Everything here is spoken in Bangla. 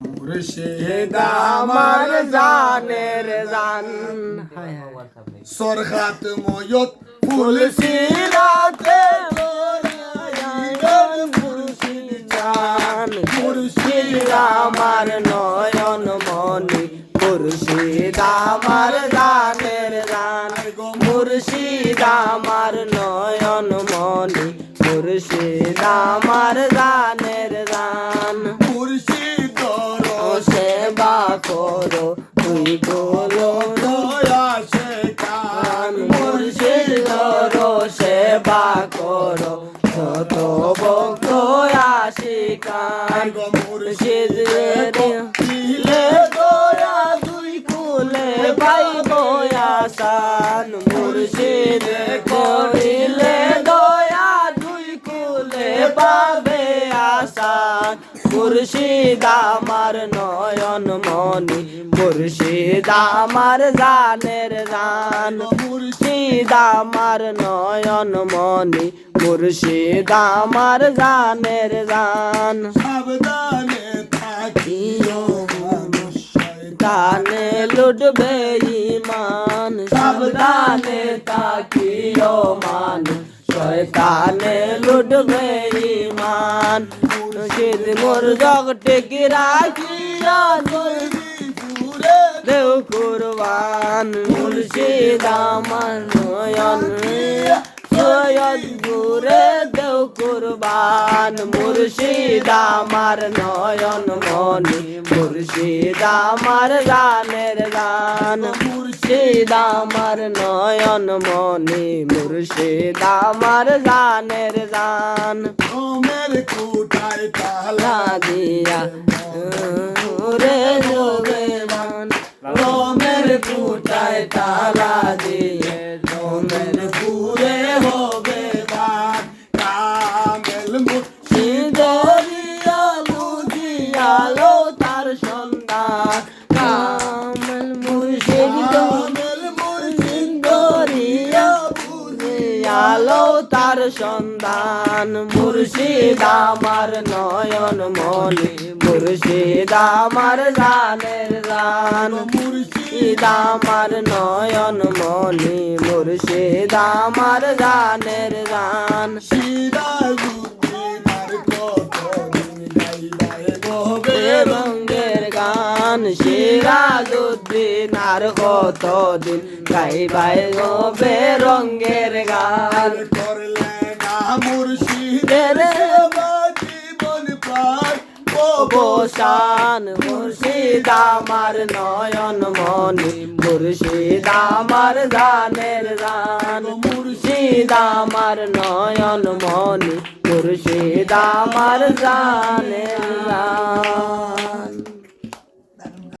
মুর্শিদ আমার জানের জান। সরখাত ময়ত ফুল সিরাতে মুর্শিদ চান। মুর্শিদ আমার নয়ন মনি মুর্শিদ আমার জানের জান। মুর্শিদ আমার নয়ন মনি মুর্শিদ আমার জানের করো তুই গোলো দয়া শেখান মুর্শিদ ধরো সেবা করো। যত ভক্ত আশিকান মুর্শিদ দিলে দয়া, দুই কুলে পাইব আসান মুর্শিদ করিলে দয়া, দুই কুলে পাবে আসান মুর্শিদ আমার নয়ন মনি মুর্শিদ আমার জানের জান মুর্শিদ আমার নয়ন মনি মুর্শিদ আমার জানের জান সাবধানে থাকিও কানে লুটবে ইমান। সাবধানে তাকিও মান শয়তানে লুটবে ইমান। মুর্শিদ মোর জগতে কি রাখিয়া দেও কুরবান মুর্শিদ আমার নয়ন। সৈয়দ গুরে দেও কুরবান মুর্শিদ আমার নয়ন মনি। মুর্শিদ আমার গানের গান। মুর্শিদ আমার নয়ন মনি। মুর্শিদ আমার গানের গান। ওমের দিয়া রে যোগে মান রোমের কুটায় তালা দিয়ে রোমের পুরে হবে বুঝিয়ালো তার সন্তান বুঝিয়ালো তার সন্ধান, মুর্শিদ আমার নয়ন মনে মুর্শিদ আমার জানের জান, মুর্শিদ আমার নয়ন মনে মুর্শিদ আমার জানের জান। গান সিরাজুদ্দিন আর কতদিন গাইবাই গবে রঙ্গের গান। করলে না মুর্শিদের জীবন প্রাণ অবসান মুর্শিদ আমার নয়ন মনি। মুর্শিদ আমার গানের গান মুর্শিদ আমার নয়ন মনি। মুর্শিদ আমার গানের গান